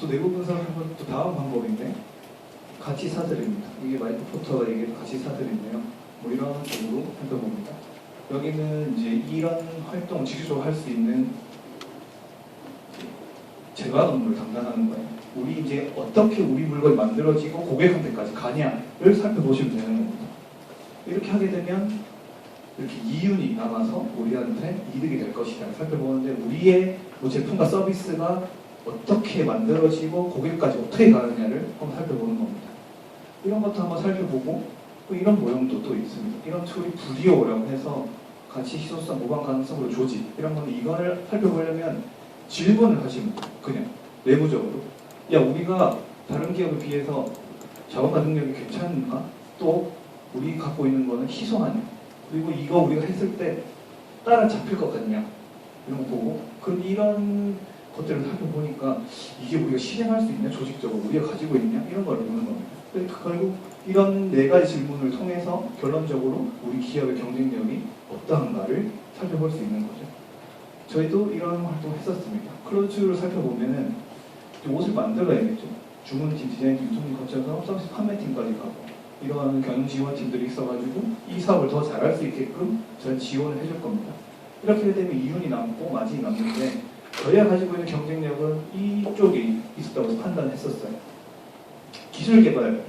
또 내부 하면 또 다음 방법인데 같이 사들입니다. 이게 마이크 포터가 얘기한 같이 사들인데요. 뭐 이런 식으로 살펴봅니다. 여기는 이제 이런 활동을 직접적으로 할 수 있는 제가 업무를 담당하는 거예요. 우리 이제 어떻게 우리 물건이 만들어지고 고객한테까지 가냐를 살펴보시면 되는 겁니다. 이렇게 하게 되면 이렇게 이윤이 남아서 우리한테 이득이 될 것이다 살펴보는데 우리의 뭐 제품과 서비스가 어떻게 만들어지고 고객까지 어떻게 가느냐를 한번 살펴보는 겁니다. 이런 것도 한번 살펴보고 또 이런 모형도 또 있습니다. 이런 툴이 부디오라고 해서 같이 희소성, 모방 가능성으로 조직 이런 건데 이거를 살펴보려면 질문을 하시면. 그냥 내부적으로 야 우리가 다른 기업에 비해서 자원과 능력이 괜찮은가? 또 우리 갖고 있는 거는 희소하냐? 그리고 이거 우리가 했을 때 따라 잡힐 것 같냐? 이런 거 보고 그럼 이런 것들을 살펴보니까 이게 우리가 실행할 수 있냐? 조직적으로 우리가 가지고 있냐? 이런 걸 보는 겁니다. 그러니까 결국 이런 네 가지 질문을 통해서 결론적으로 우리 기업의 경쟁력이 어떠한가를 살펴볼 수 있는 거죠. 저희도 이런 활동을 했었습니다. 클로즈를 살펴보면은 이제 옷을 만들어야겠죠. 주문팀, 디자인팀, 유통팀 거쳐서 서비스 판매팀까지 가고 이러한 경영 지원팀들이 있어가지고 이 사업을 더 잘할 수 있게끔 저희 지원을 해줄 겁니다. 이렇게 되면 이윤이 남고 마진이 남는데 저희가 가지고 있는 경쟁력은 이쪽에 있었다고 판단했었어요. 기술 개발,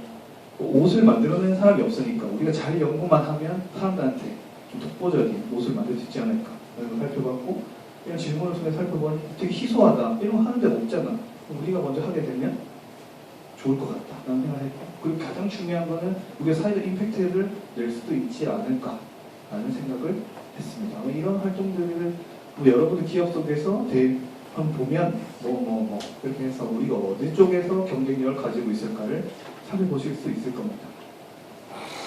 옷을 만들어내는 사람이 없으니까 우리가 잘 연구만 하면 사람들한테 좀 독보적인 옷을 만들 수 있지 않을까 걸 살펴봤고 이런 질문을 통해 살펴보니 되게 희소하다 이런 거 하는 데가 없잖아 우리가 먼저 하게 되면 좋을 것 같다 라는 생각을 했고 그리고 가장 중요한 거는 우리가 사회적 임팩트를 낼 수도 있지 않을까 라는 생각을 했습니다 이런 활동들을 뭐 여러분의 기업 속에서 대 한번 보면 뭐 뭐뭐 이렇게 해서 우리가 어느 쪽에서 경쟁력을 가지고 있을까를 살펴보실 수 있을 겁니다.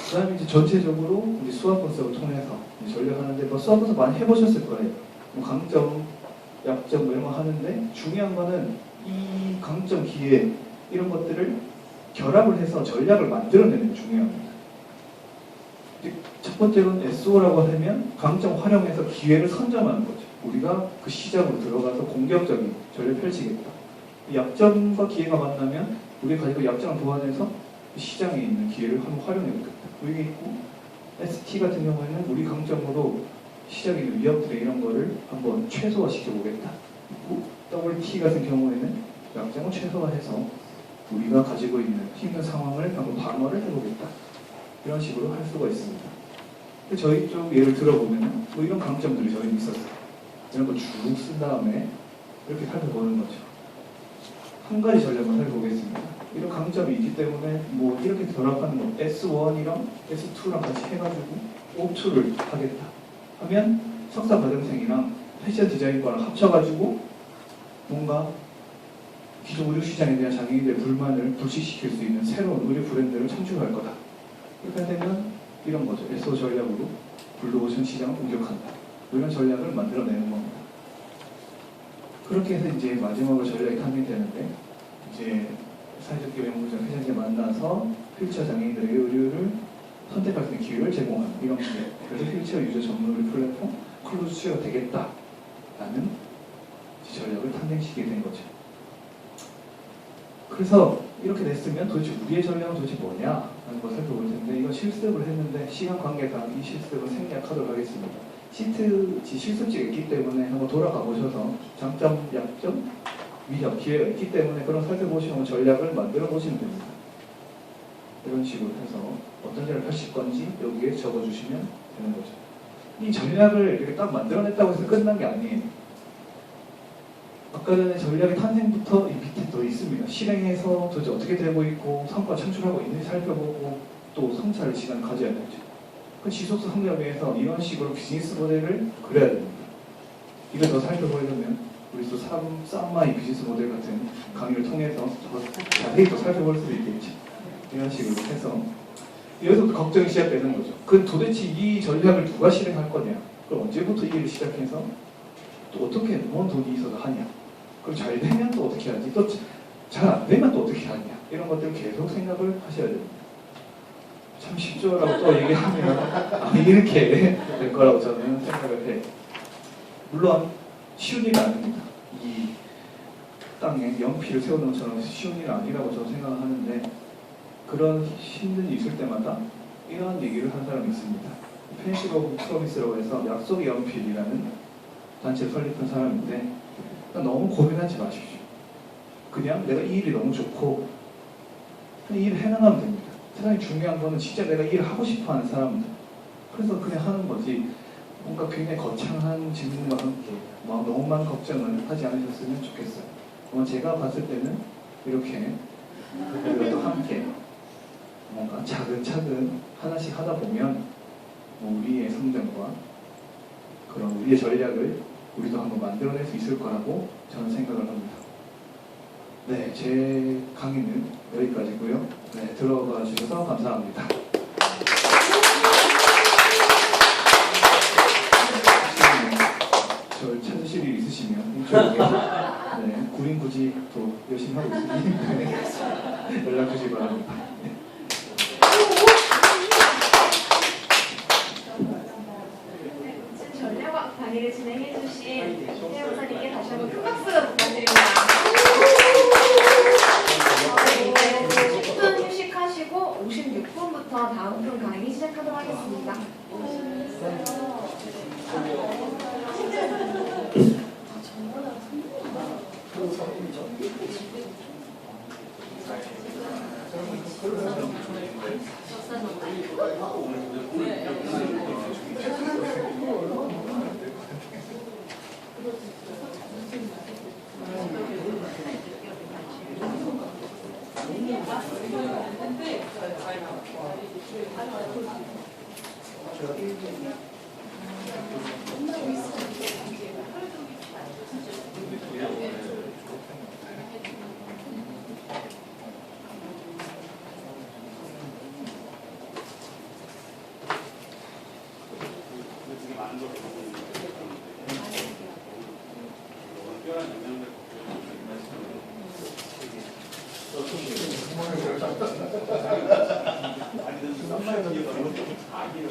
그 다음에 이제 전체적으로 이제 수학 분석을 통해서 전략하는데 뭐 수학 분석 많이 해보셨을 거예요. 뭐 강점, 약점 뭐 이런 거 하는데 중요한 거는 이 강점, 기회 이런 것들을 결합을 해서 전략을 만들어내는 게 중요합니다. 첫 번째로는 SO라고 하면 강점 활용해서 기회를 선점하는 거죠. 우리가 그 시장으로 들어가서 공격적인 전략을 펼치겠다. 이 약점과 기회가 만나면 우리 가지고 약점을 보완해서 시장에 있는 기회를 한번 활용해 보겠다. 그게 있고 ST 같은 경우에는 우리 강점으로 시장에 있는 위협들 이런 거를 한번 최소화시켜 보겠다. 있고 WT 같은 경우에는 약점을 최소화해서 우리가 가지고 있는 힘든 상황을 한번 방어를 해보겠다. 이런 식으로 할 수가 있습니다. 저희 쪽 예를 들어보면 뭐 이런 강점들이 저희 있었어요. 이런 거 쭉 쓴 다음에 이렇게 살펴보는 거죠. 한 가지 전략만 살펴보겠습니다. 이런 강점이 있기 때문에 뭐 이렇게 결합하는 거 S1이랑 S2랑 같이 해가지고 O2를 하겠다 하면 석사 과정생이랑 패션 디자인과랑 합쳐가지고 뭔가 기존 의류 시장에 대한 장애인들의 불만을 불식시킬 수 있는 새로운 의류 브랜드를 창출할 거다. 이렇게 되면 이런 거죠. SO 전략으로 블루오션 시장을 공격한다. 뭐 이런 전략을 만들어내는 겁니다. 그렇게 해서 이제 마지막으로 전략이 탐색되는데 이제 사회적 기업 연구소 회장님 만나서 휠체어 장애인들에게 의류를 선택할 수 있는 기회를 제공하는 이런 문제. 그래서 휠체어 유저 전문 의류 플랫폼 클로즈 수요가 되겠다라는 전략을 탐색시키게 된 거죠. 그래서 이렇게 됐으면 도대체 우리의 전략은 도대체 뭐냐 하는 걸 살펴볼 텐데 이건 실습을 했는데 시간 관계상 이 실습은 생략하도록 하겠습니다. 시트 지 실습지가 있기 때문에 한번 돌아가 보셔서 장점, 약점, 위협, 기회가 있기 때문에 그런 살펴보시면 전략을 만들어 보시면 됩니다. 이런 식으로 해서 어떤 전략을 하실 건지 여기에 적어주시면 되는 거죠. 이 전략을 이렇게 딱 만들어냈다고 해서 끝난 게 아니에요. 아까 전에 전략의 탄생부터 이 밑에 더 있습니다. 실행해서 도대체 어떻게 되고 있고 성과 창출하고 있는지 살펴보고 또 성찰의 시간을 가져야 되죠. 그 지속성 성장을 위해서 이런 식으로 비즈니스 모델을 그려야 됩니다. 이걸 더 살펴보려면 우리 또 쌈, 쌈마이 비즈니스 모델 같은 강의를 통해서 더 자세히 또 살펴볼 수도 있겠죠. 이런 식으로 해서 여기서부터 걱정이 시작되는 거죠. 그 도대체 이 전략을 누가 실행할 거냐? 그럼 언제부터 이 일을 시작해서 또 어떻게 뭔 돈이 있어서 하냐? 그럼 잘 되면 또 어떻게 하지? 또 잘 안 되면 또 어떻게 하냐? 이런 것들 계속 생각을 하셔야 됩니다. 참 쉽죠라고 또 얘기하면 아, 이렇게 될 거라고 저는 생각을 해요. 물론 쉬운 일이 아닙니다. 이 땅에 연필을 세우는 것처럼 쉬운 일은 아니라고 저는 생각을 하는데 그런 힘든 일이 있을 때마다 이러한 얘기를 한 사람이 있습니다. 펜시 오브 프로미스라고 해서 약속의 연필이라는 단체를 설립한 사람인데 너무 고민하지 마십시오. 그냥 내가 이 일이 너무 좋고 그냥 이 일을 해나가면 됩니다. 세상에 중요한 거는 진짜 내가 이 일을 하고 싶어 하는 사람들. 그래서 그냥 하는 거지. 뭔가 굉장히 거창한 질문과 함께 막 너무 많은 걱정을 하지 않으셨으면 좋겠어요. 제가 봤을 때는 이렇게 그래도 함께 뭔가 차근차근 하나씩 하다 보면 뭐 우리의 성장과 그런 우리의 전략을 우리도 한번 만들어낼 수 있을 거라고 저는 생각을 합니다. 네, 제 강의는 여기까지고요. 네, 들어가 주셔서 감사합니다. 혹시 저를 찾으실 일 있으시면 이쪽에 네, 구린 구직도 열심히 하고 있으니 네, 연락 주시기 바랍니다. 네. 전략학 강의를 진행해주신 태영사님께 다시 한번 큰 박수 부탁드립니다. 네, 이제 10분 휴식하시고 56분부터 다음 분 강의 시작하도록 하겠습니다. 아니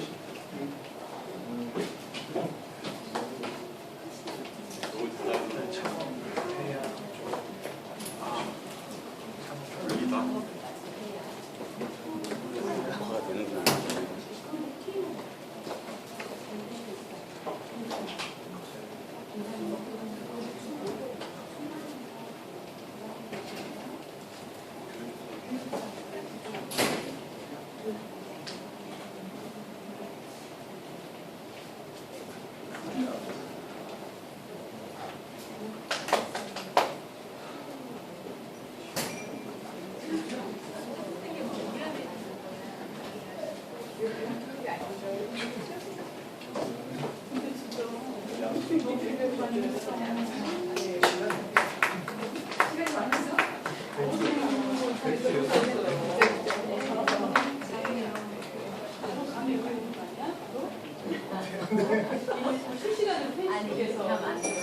그냥 안 돼.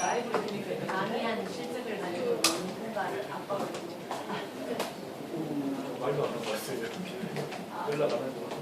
강의한 실적을 가지고 누군가를 압박을 말도 안 하고 왔어요. 연락 안 하고.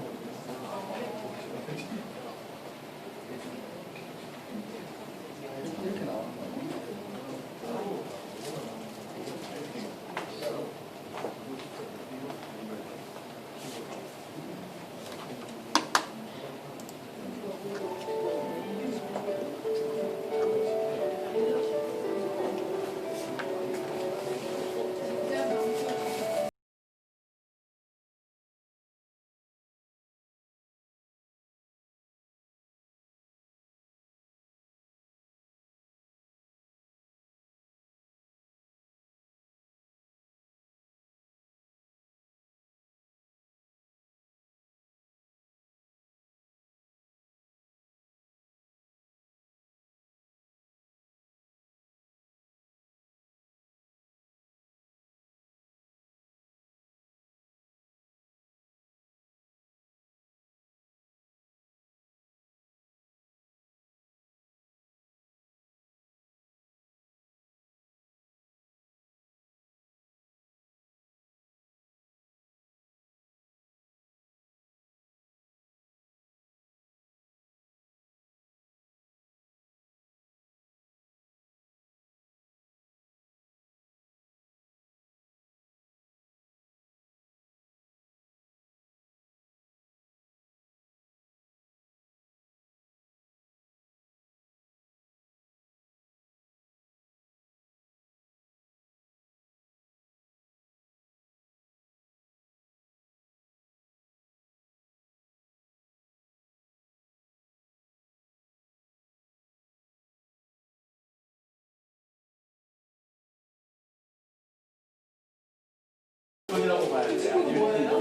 이라고 봐야 돼. 친구 뭐예요?